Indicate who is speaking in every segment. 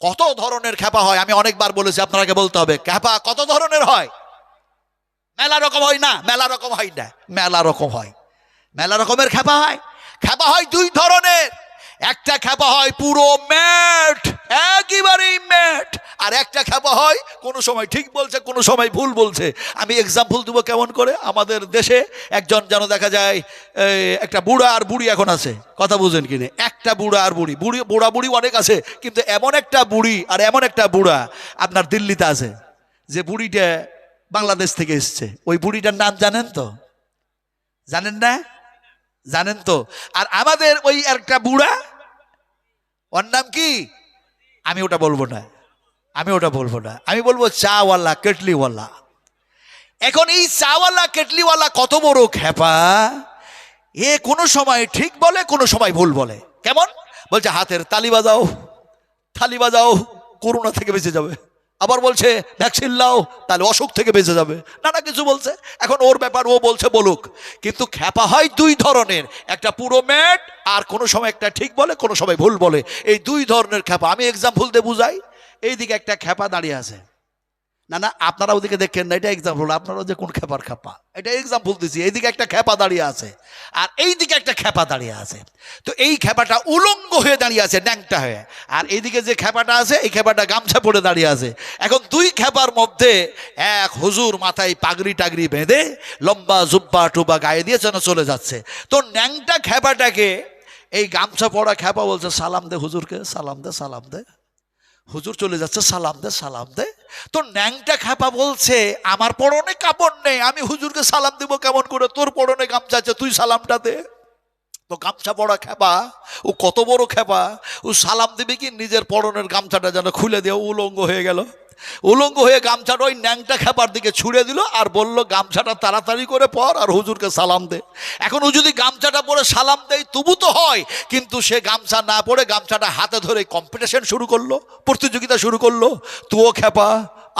Speaker 1: কত ধরনের খ্যাপা হয়? আমি অনেকবার বলেছি আপনাকে বলতে হবে, খ্যাপা কত ধরনের হয়? মেলা রকম হয় না, মেলা রকম হয় না, মেলা রকম হয়। মেলা রকমের খ্যাপা হয়? খ্যাপা হয় দুই ধরনের। একটা খ্যাপা হয় পুরো ম্যাট। একেবারেই ম্যাট। আর একটা খ্যাপা হয়, কোনো সময় ঠিক বলছে, কোনো সময় ভুল বলছে। আমি এক্সাম্পল দেবো কেমন করে? আমাদের দেশে একজন যেন দেখা যায় একটা বুড়া আর বুড়ি এখন আছে। কথা বুঝেন কিনে একটা বুড়া আর বুড়ি। বুড়ি, বুড়া বুড়ি অনেক আছে, কিন্তু এমন একটা বুড়ি আর এমন একটা বুড়া আপনার দিল্লিতে আছে, যে বুড়িটা বাংলাদেশ থেকে এসছে। ওই বুড়িটার নাম জানেন তো? জানেন না? জানেন তো? আর আমাদের ওই একটা বুড়া, ওর নাম কি? আমি ওটা বলব না। আমি ওটা বলব না। আমি বলব চাওয়ালা, কেটলিওয়ালা। এখন এই চাওয়ালা, কেটলিওয়ালা কত বড় খেপা এ কোনো সময় ঠিক বলে, কোনো সময় ভুল বলে। কেমন? বলছে, হাতের তালি বাজাও, থালি বাজাও করোনা থেকে বেঁচে যাবে। আবার বলছে, ভ্যাকসিন লাও তাহলে অসুখ থেকে বেঁচে যাবে। নানা কিছু বলছে। এখন ওর ব্যাপার, ও বলছে, বলুক। কিন্তু খ্যাপা হয় দুই ধরনের। একটা পুরো ম্যাট, আর কোনো সময় একটা ঠিক বলে, কোনো সময় ভুল বলে। এই দুই ধরনের খ্যাপা। আমি এক্সাম্পল দিয়ে বুঝাই। এইদিকে একটা খ্যাপা দাঁড়িয়ে আছে। না না, আপনারা ওদিকে দেখেন না, এটা এক্সাম্পল আপনারা যে কোন খেপার খেপা। এটা এক্সাম্পল দিচ্ছি এইদিকে একটা খেপা দাঁড়িয়ে আছে, আর এইদিকে একটা খেপা দাঁড়িয়ে আছে। তো এই খেপাটা উলঙ্গ হয়ে দাঁড়িয়ে আছে, ন্যাংটা হয়ে। আর এইদিকে যে খেপাটা আছে, এই খেপাটা গামছা পরে দাঁড়িয়ে আছে। এখন দুই খেপার মধ্যে এক হুজুর মাথায় পাগড়ি টাগড়ি বেঁধে লম্বা জুব্বা টুবা গায়ে দিয়ে যেন চলে যাচ্ছে। তো ন্যাংটা খেপাটাকে, এই গামছা পড়া খেপা বলছে, সালাম দে হুজুরকে, সালাম দে সালাম দে। হুজুর চলে যাচ্ছে, সালাম দে সালাম দে। তো ন্যাংটা খাপা বলছে, আমার পরনে কাপড় নেই, আমি হুজুরকে সালাম দিব কেমন করে? তোর পরনে গামছা আছে, তুই সালামটা দে। তো গামছা পড়া খেপা ও কত বড় খেপা ও সালাম দিবে কি নিজের পরনের গামছাটা যেন খুলে দিয়ে উলঙ্গ হয়ে গেল? উলঙ্গ হয়ে গামছাটা ওই ন্যাংটা খেপার দিকে ছুড়ে দিল আর বলল, গামছাটা তাড়াতাড়ি করে পর আর হুজুরকে সালাম দে। এখন ও যদি গামছাটা পরে সালাম দেয়, তবু তো হয়, কিন্তু সে গামছা না পরে গামছাটা হাতে ধরে কম্পিটিশন শুরু করল, প্রতিযোগিতা শুরু করল। তুও খেপা,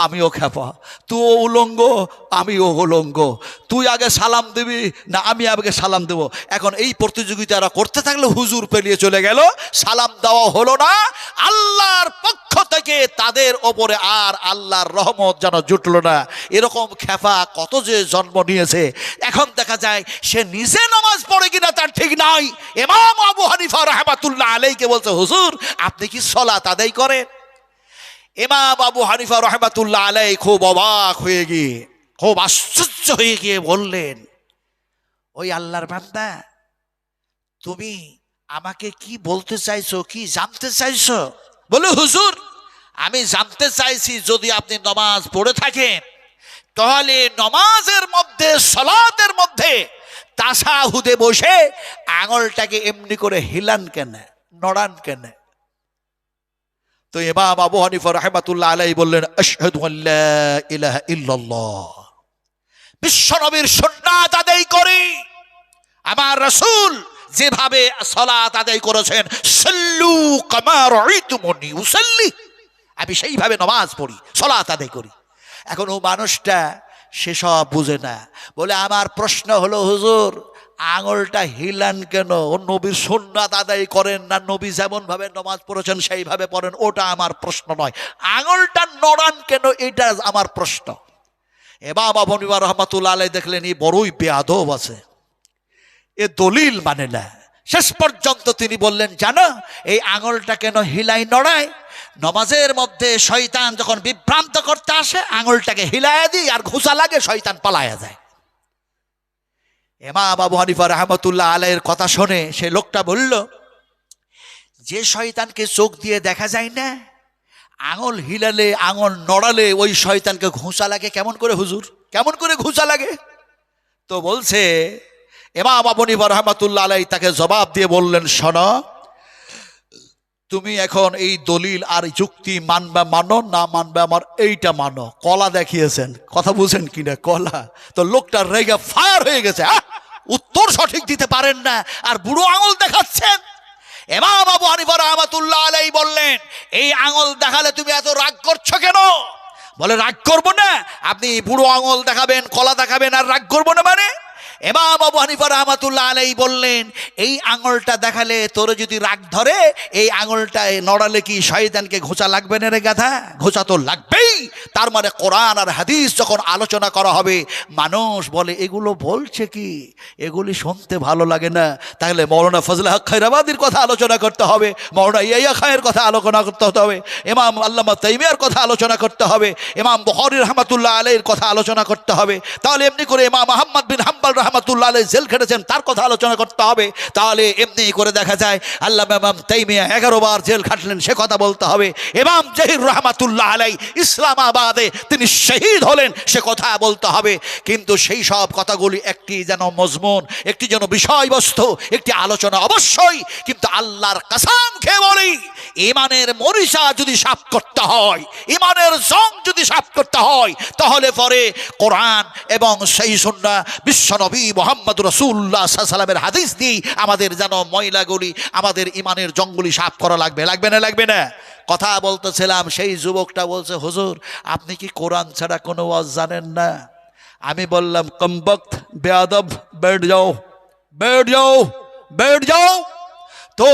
Speaker 1: আমিও খেপা। তুও উলঙ্গ, আমিও উলঙ্গ। তুই আগে সালাম দিবি, না আমি আগে সালাম দেব। এখন এই প্রতিযোগিতারা করতে থাকলে হুজুর পেরিয়ে চলে গেল। সালাম দেওয়া হলো না, আল্লাহর পক্ষ থেকে তাদের ওপরে আর আল্লাহর রহমত যেন জুটলো না। এরকম খেফা কত যে জন্ম নিয়েছে। এখন দেখা যায় সে নিজে নামাজ পড়ে কিনা তার ঠিক নাই। এমাম আবু হানিফা রহমাতুল্লাহ আলাইকে বলছে, হুজুর, আপনি কি সলাত আদায় করেন? ইমাম আবু হানিফা রহমাতুল্লাহ আলাই খুব অবাক হয়ে গিয়ে, খুব আশ্চর্য হয়ে গিয়ে বললেন, ওই আল্লাহর বান্দা, তুমি আমাকে কি বলতে চাইছো, কি জানতে চাইছো? বলে, হুজুর আমি জানতে চাইছি যদি আপনি নমাজ পড়ে থাকেন, তাহলে নমাজের মধ্যে, সলাতের মধ্যে তাসাহুদে বসে আঙুলটাকে এমনি করে হিলান কেন, নড়ান কেন। তো ইমাম আবু হানিফা রহমাতুল্লাহ আলাই বললেন বিশ্বনবীর সুন্নাত আদায় করি। আমার রসুল যেভাবে সালাত আদায় করেছেন, সাল্লু কামা রাআইতুমুনি উসাল্লি। আমি সেইভাবে নমাজ পড়ি সালাত আদায় করি। এখন ও মানুষটা সেসব বুঝে না। বলে, আমার প্রশ্ন হলো, হুজুর, আঙুলটা হিলান কেন? ও নবীর সুন্নাত আদায় করেন না, নবী যেমন ভাবে নমাজ পড়েছেন, সেইভাবে পড়েন, ওটা আমার প্রশ্ন নয়। আঙুলটা নড়ান কেন, এটা আমার প্রশ্ন। এবার বাবনিবা রহমাতুল্লাহ আলাই দেখলেন এই বড়ই বেয়াদব আছে। এ দলিল মানে না। শেষ পর্যন্ত তিনি বললেন, জানো, এই আঙুলটা কেন হিলাই নড়ায়? নমাজের মধ্যে শয়তান যখন বিভ্রান্ত করতে আসে, আঙুলটাকে হিলায়া দিই আর ঘুষা লাগে, শয়তান পালায়া যায়। এমা বাবু হানিফা রহমতুল্লাহ আলাইয়ের কথা শুনে সে লোকটা বলল, যে শয়তানকে চোখ দিয়ে দেখা যায় না, আঙুল হিলালে, আঙুল নড়ালে ওই শয়তানকে ঘুষা লাগে কেমন করে হুজুর? কেমন করে ঘুষা লাগে? তো বলছে, এমাম আবনিবা রহমাতুল্লাহ আলাই তাকে জবাব দিয়ে বললেন, শোন তুমি এখন এই দলিল আর যুক্তি মানবে, মানো না মানবে আমার এইটা মানো। কলা দেখিয়েছেন। কথা বুঝেন কিনা কলা। তো লোকটা রেগে ফায়ার হয়ে গেছে আহ! উত্তর সঠিক দিতে পারেন না, আর বুড়ো আঙুল দেখাচ্ছেন। এমাম আবু হানিফা রহমাতুল্লাহ আলাই বললেন, এই আঙুল দেখালে তুমি এত রাগ করছ কেন? বলে, রাগ করব না। আপনি বুড়ো আঙুল দেখাবেন, কলা দেখাবেন, আর রাগ করব না মানে? এমাম আবু হানিফা রহমাতুল্লাহ আলাই বললেন, এই আঙুলটা দেখালে তোর যদি রাগ ধরে, এই আঙুলটায় নড়ালে কি শয়তানকে ঘোচা লাগবে না রে গাধা? ঘোচা তো লাগবেই। তার মানে কোরআন আর হাদিস যখন আলোচনা করা হবে, মানুষ বলে, এগুলো বলছে কি? এগুলি শুনতে ভালো লাগে না। তাহলে মৌলানা ফজল খৈরাবাদির কথা আলোচনা করতে হবে, মৌলানা ইয়া খায়ের কথা আলোচনা করতে হবে, ইমাম আল্লামা তাইমিয়ার কথা আলোচনা করতে হবে, ইমাম বহরি রহমাতুল্লাহ আলীর কথা আলোচনা করতে হবে। তাহলে এমনি করে ইমাম আহম্মদ বিন হাম্বাল রহমাতুল্লাহ আলী জেল খেটেছেন, তার কথা আলোচনা করতে হবে। তাহলে এমনি করে দেখা যায় আল্লাহ ইমাম তাইমিয়া এগারো বার জেল খাটলেন, সে কথা বলতে হবে। ইমাম জহির রহমাতুল্লাহ আলাই ইসলামাবাদে তিনি শহীদ হলেন, সে কথা বলতে হবে। কিন্তু সেই সব কথাগুলি একটি যেন মজমুন, একটি যেন বিষয়বস্তু, একটি আলোচনা অবশ্যই, কিন্তু আল্লাহর কাসাম খেয়ে বলি, ইমানের মরিচা যদি সাফ করতে হয়, ইমানের জং যদি সাফ করতে হয়, তাহলে পরে কোরআন এবং সেই সন্না বিশ্বনবী মোহাম্মদ রসুল্লাহ সাল্লামের হাদিস দিয়ে আমাদের যেন ময়লাগুলি আমাদের ইমানের জঙ্গলি সাফ করা লাগবে। লাগবে না লাগবে না? কথা বলতেছিলাম, সেই যুবকটা বলছে, হুজুর, আপনি কি কোরআন ছাড়া কোনো ওয়াজ জানেন না? আমি বললাম কমবক্ত বেয়াদব, বেড যাও বেড যাও বেড যাও। তো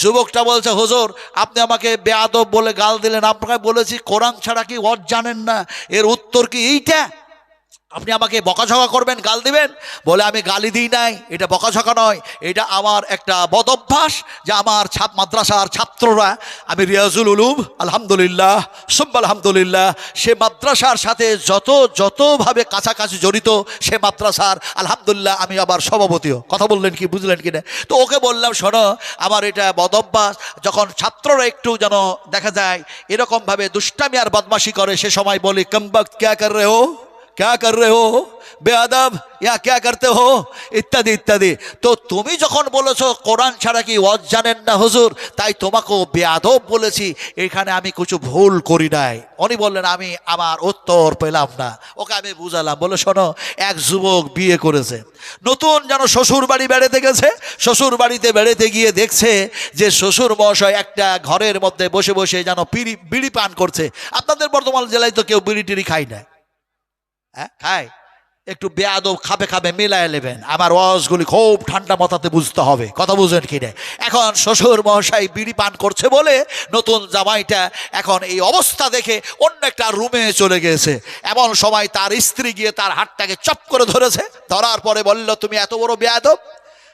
Speaker 1: যুবকটা বলছে, হুজুর, আপনি আমাকে বেয়াদব বলে গাল দিলেন। আপনাকে বলেছি, কোরআন ছাড়া কি ওয়াজ জানেন না? এর উত্তর কি এইটা? আপনি আমাকে বকাঝকা করবেন, গাল দিবেন? বলে, আমি গালি দিই নাই। এটা বকাঝকা নয়। এটা আমার একটা বদ অভ্যাস যে আমার ছাপ মাদ্রাসার ছাত্ররা, আমি রিয়াজুল উলুম, আলহামদুলিল্লাহ সুব্বা আলহামদুলিল্লাহ, সে মাদ্রাসার সাথে যত, যতভাবে কাছাকাছি জড়িত সে মাদ্রাসার, আলহামদুলিল্লাহ, আমি আবার সভাপতিও। কথা বললেন কি, বুঝলেন কি না? তো ওকে বললাম, শোনো, আমার এটা বদ অভ্যাস। যখন ছাত্ররা একটু যেন দেখা যায়, এরকমভাবে দুষ্টামি আর বদমাশি করে, সে সময় বলি কমবক্ত ক্যা কর রে হো? क्या कर रहे हो বেয়াদব ইয়া ক্যা করতে হো ইত্যাদি ইত্যাদি তো তুমি যখন বলেছো কোরআন ছাড়া কি ওয়াজ জানেন না হুজুর তাই তোমাকেও বেয়াদব বলেছি এখানে আমি কিছু ভুল করি নাই উনি বললেন আমি আমার উত্তর পেলাম না ওকে আমি বুঝালাম বলে শোনো এক যুবক বিয়ে করেছে নতুন যেন শ্বশুর বাড়ি বেড়াতে গেছে শ্বশুর বাড়িতে বেড়াতে গিয়ে দেখছে যে শ্বশুর মহাশয় একটা ঘরের মধ্যে বসে বসে যেন পিড়ি বিড়ি পান করছে আপনাদের বর্তমান জেলায় তো কেউ বিড়ি টিড়ি খায় না হ্যাঁ? খায়। একটু বেয়াদব খাবে খাবে মিলায় নেবেন। আমার ওয়াজগুলি খুব ঠান্ডা মাথাতে বুঝতে হবে। কথা বুঝেন কি না? এখন শ্বশুর মহাশয় বিড়ি পান করছে বলে নতুন জামাইটা এখন এই অবস্থা দেখে অন্য একটা রুমে চলে গেছে। এমন সময় তার স্ত্রী গিয়ে তার হাতটাকে চপ করে ধরেছে। ধরার পরে বলল, তুমি এত বড় বেয়াদব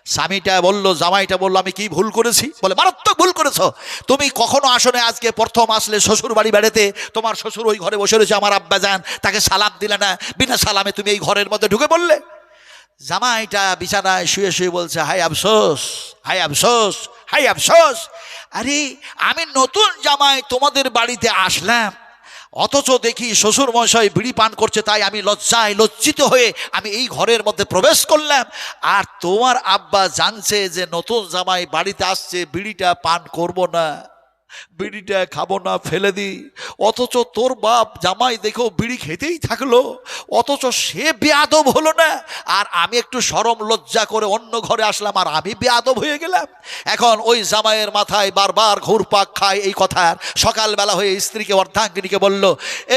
Speaker 1: স্বামীটা বলল, জামাইটা বলল, আমি কি ভুল করেছি? বলে, মারাত্মক ভুল করেছ। তুমি কখনো আসনে আজকে প্রথম আসলে শ্বশুর বাড়ি বেড়াতে, তোমার শ্বশুর ওই ঘরে বসে রয়েছে, আমার আব্বা যান, তাকে সালাম দিলে না? বিনা সালামে তুমি এই ঘরের মধ্যে ঢুকে পড়লে? জামাইটা বিছানায় শুয়ে শুয়ে বলছে হাই আফসোস হাই আফসোস হাই আফসোস। আরে, আমি নতুন জামাই তোমাদের বাড়িতে আসলাম। অথচ দেখি শ্বশুর মশাই বিড়ি পান করছে, তাই আমি লজ্জায় লজ্জিত হয়ে আমি এই ঘরের মধ্যে প্রবেশ করলাম। আর তোমার আব্বা জানছে যে নতুন জামাই বাড়িতে আসছে, বিড়িটা পান করব না। বিড়িটা খাব না, ফেলে দিই অথচ তোর বাপ জামাই দেখো বিড়ি খেতেই থাকল, অথচ সে বেয়াদব হলো না। আর আমি একটু সরম লজ্জা করে অন্য ঘরে আসলাম, আর আমি বেয়াদব হয়ে গেলাম। এখন ওই জামাইয়ের মাথায় বারবার ঘুরপাক খায় এই কথার সকালবেলা হয়ে স্ত্রীকে, অর্ধাঙ্গিনীকে বলল,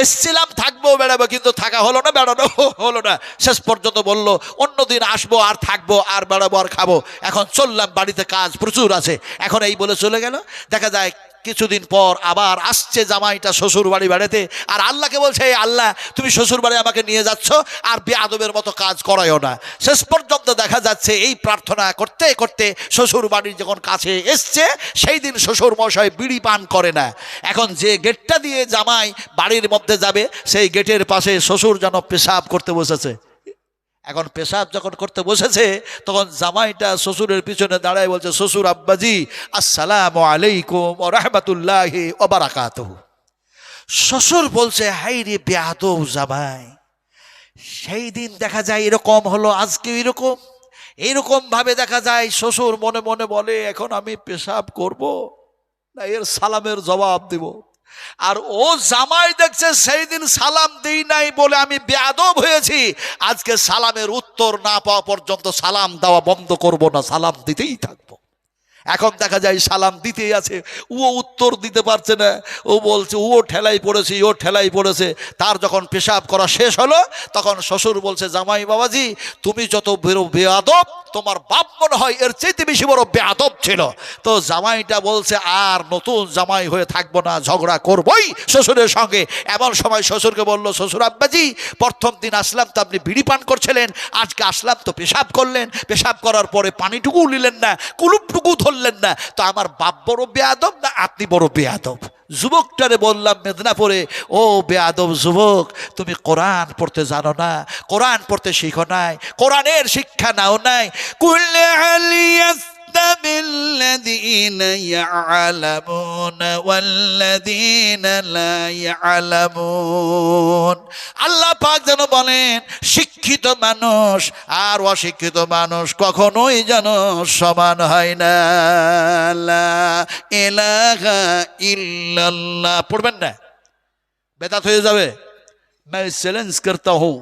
Speaker 1: এসছিলাম, থাকব, বেড়াবো, কিন্তু থাকা হলো না, বেড়ানো হলো না। শেষ পর্যন্ত বলল, অন্যদিন আসব, আর থাকব, আর বেড়াবো, আর খাব। এখন চললাম, বাড়িতে কাজ প্রচুর আছে। এখন এই বলে চলে গেল। দেখা যায় কিছুদিন পর আবার আসছে জামাইটা শ্বশুর বাড়ি বেড়াতে। আর আল্লাহকে বলছে, "এই আল্লাহ, তুমি শ্বশুর বাড়ি আমাকে নিয়ে যাচ্ছ আর বেআদবের মতো কাজ করাইও না। শেষ পর্যন্ত দেখা যাচ্ছে এই প্রার্থনা করতে করতে শ্বশুর বাড়ির যখন কাছে এসছে, সেই দিন শ্বশুর মশাই বিড়ি পান করে না। এখন যে গেটটা দিয়ে জামাই বাড়ির মধ্যে যাবে, সেই গেটের পাশে শ্বশুর যেন পেশাব করতে বসেছে। এখন পেশাব যখন করতে বসেছে, তখন জামাইটা শ্বশুরের পিছনে দাঁড়ায় বলছে, শ্বশুর আব্বাজি, আসসালাম আলাইকুম ও রহমতুল্লাহ ও বারাকাত শ্বশুর বলছে হাই রে বেয়াদব জামাই, সেই দিন দেখা যায় এরকম হলো, আজকে এরকম। এইরকম ভাবে দেখা যায় শ্বশুর মনে মনে বলে, এখন আমি পেশাব করব না, এর সালামের জবাব দিব। আর ও জামাই দেখছে সেই দিন সালাম দিই নাই বলে আমি বেয়াদব হয়েছি। আজকে সালামের উত্তর না পাওয়া পর্যন্ত সালাম দেওয়া বন্ধ করব না, সালাম দিতেই থাকব। এখন দেখা যায় সালাম দিতেই আছে। ও উত্তর দিতে পারছে না। ও বলছে, ও ঠেলাই পড়েছে, ও ঠেলাই পড়েছে। তার যখন পেশাব করা শেষ হলো, তখন শ্বশুর বলছে, জামাই বাবাজি, তুমি যত বেরো বেয়াদব, তোমার বাপ মনে হয় এর চাইতে বেশি বড় বেয়াদব ছিল। তো জামাইটা বলছে, আর নতুন জামাই হয়ে থাকব না, ঝগড়া করবই শ্বশুরের সঙ্গে। এমন সময় শ্বশুরকে বলল, শ্বশুর আব্বাজি, প্রথম দিন আসলাম তো আপনি বিড়ি পান করছিলেন, আজকে আসলাম তো পেশাব করলেন। পেশাব করার পরে পানিটুকু নিলেন না কুলুপটুকু ধরলেন না, তো আমার বাপ বড় বেয়াদব না আপনি বড় বেয়াদব? যুবকটারে বললাম মেদিনাপুরে, ও বেয়াদব যুবক, তুমি কোরআন পড়তে জানো না, কোরআন পড়তে শিখো নাই, কোরআনের শিক্ষা নাও নাই। الذين يعلمون والذين لا يعلمون আল্লাহ পাক যেন বলেন শিক্ষিত মানুষ আর অশিক্ষিত মানুষ কখনোই যেন সমান হয় না লা ইলাহা ইল্লাল্লাহ পড়বেন না বেদাত হয়ে যাবে मैं চ্যালেঞ্জ করতে হো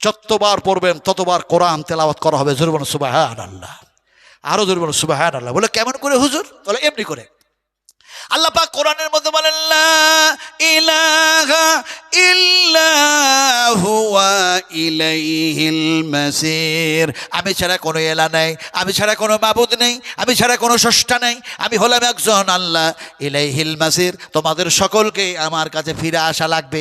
Speaker 1: যতবার পড়বেন ততবার কোরআন তেলাওয়াত করা হবে জরুর সুবাহ আল্লাহ আরও জোরে বলো সুবাহ আল্লাহ বলে, কেমন করে, হুজুর? বলে এমনি করে। আল্লাহ পাক কোরআনের মধ্যে বলেন ইলাহা ইল্লা হুয়া ইলাইহিল মাসির। আমি ছাড়া কোনো এলা নাই, আমি ছাড়া কোনো মাবুদ নেই, আমি ছাড়া কোনো স্রষ্টা নেই। আমি হলাম একজন আল্লাহ ইলাইহিল মাসির। তোমাদের সকলকে আমার কাছে ফিরে আসা লাগবে।